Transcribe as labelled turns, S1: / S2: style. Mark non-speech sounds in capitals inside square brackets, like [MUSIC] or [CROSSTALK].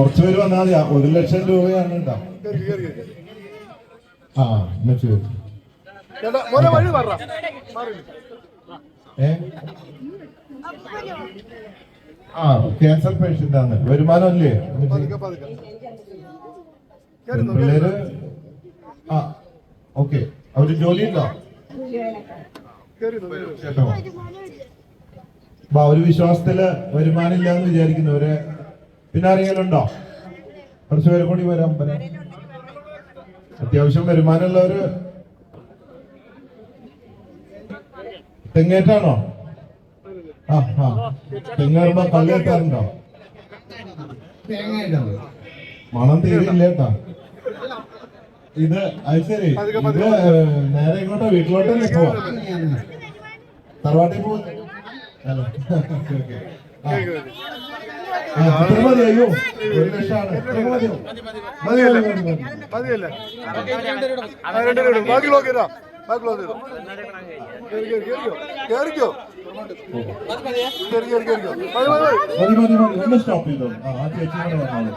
S1: കുറച്ച് പേര് വന്നാൽ മതി. ഒരു ലക്ഷം രൂപയാണ് കേട്ടോ. ആ എന്നുവെച്ച് ഏ? ആ ക്യാൻസർ പേഷ്യന്റ് ആണ്. വരുമാനം അല്ലേ പിള്ളേര് ആ ഓക്കെ. അവർ ജോലി ഉണ്ടോ. കേട്ടോ അപ്പൊ ഒരു വിശ്വാസത്തിൽ വരുമാനം ഇല്ലാന്ന് വിചാരിക്കുന്നവര് പിന്നെ ആരെങ്കിലും ഉണ്ടോ കുറച്ച് പേര് കൂടി വരാൻ പറ അത്യാവശ്യം വരുമാനമുള്ളവര് തെങ്ങേറ്റാണോ? ആ ആ. തെങ്ങേറുമ്പോ കള്ളേറ്റാറുണ്ടോ മണം തീരില്ലേട്ടാ ഇത് അത് ശരി. ഇത് നേരെ ഇങ്ങോട്ടോ വീട്ടിലോട്ടല്ലേ പോവാ? തറവാട്ടിൽ ഇത്ര [LAUGHS] മതി മതി ഒന്ന് സ്റ്റോപ്പ് ചെയ്തോ. ആ ചേച്ചി കൂടെ വന്നോളൂ